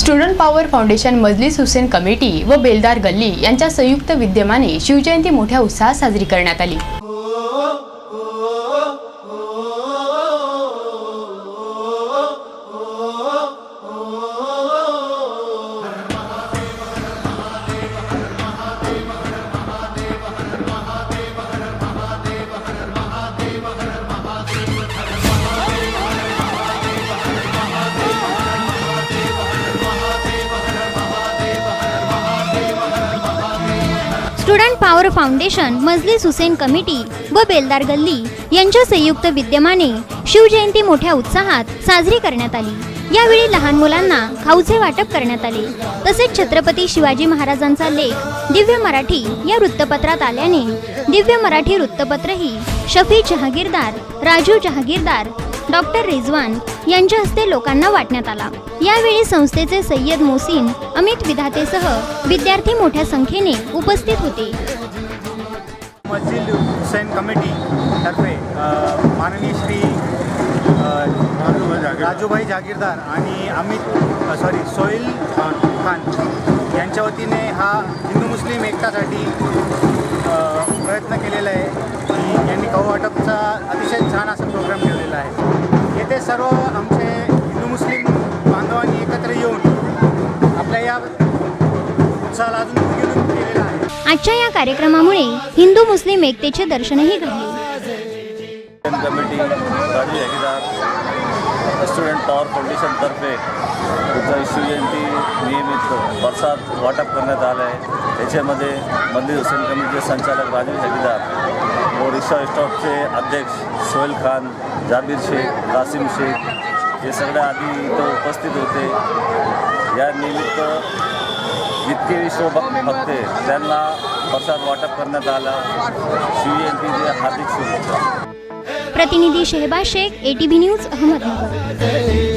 Student power foundation Majlis Hussain committee व बेलदार गल्ली यांच्या संयुक्त विद्यमाने शिवजयंती मोठ्या उत्साहात साजरी करण्यात आली. Student power foundation Majlis Hussain committee व बेलदार गल्ली यांच्या संयुक्त विद्यमाने शिवजयंती मोठ्या उत्साहात साजरी करण्यात आली. यावेळी लहान मुलांना खाऊचे वाटप करण्यात आले. तसेच छत्रपती शिवाजी महाराजांचा लेख दिव्य मराठी या वृत्तपत्रात आल्याने दिव्य मराठी वृत्तपत्रही शफी जहागीरदार राजू जहागीरदार डॉक्टर रिजवान यांच्या हस्ते लोकांना वाटण्यात आला. यावेळी संस्थेचे सय्यद मोसीन अमित विधातेसह विद्यार्थी मोठ्या संख्येने उपस्थित होते. मस्जिद हुसैन कमिटी तर्फे माननीय श्री राजूभाई जागीरदार आणि अमित सॉरी सोहेल खान यांच्या वतीने हा हिंदू मुस्लिम एकतासाठी प्रयत्न केलेला आहे. की यांनी कौ वाटपचा अतिशय छान असा प्रोग्राम केला. सर्व आमचे हिंदू मुस्लिम बांधवांनी एकत्र येऊन आपल्या या उत्साहाला अजून केलेला आहे. आजच्या या कार्यक्रमामुळे हिंदू मुस्लिम एकतेचे दर्शनही घडले. Student committee Raju student power फाउंडेशनतर्फे इथं शिवजयंती नियमित प्रसाद वाटप करण्यात आलं आहे. त्याच्यामध्ये मंदिर हुसेन कमिटीचे संचालक राजू जहागीरदार व रिक्षा स्टॉपचे अध्यक्ष सोहेल खान जाबीर शेख कासिम शेख हे सगळे आधी इथं उपस्थित होते. या निमित्त जितके विश्वभक्ते त्यांना प्रसाद वाटप करण्यात आला. शिवजयंतीचे हार्दिक शुभेच्छा. प्रतिनिधी शेहबाज शेख एटीव्ही न्यूज अहमदनगर.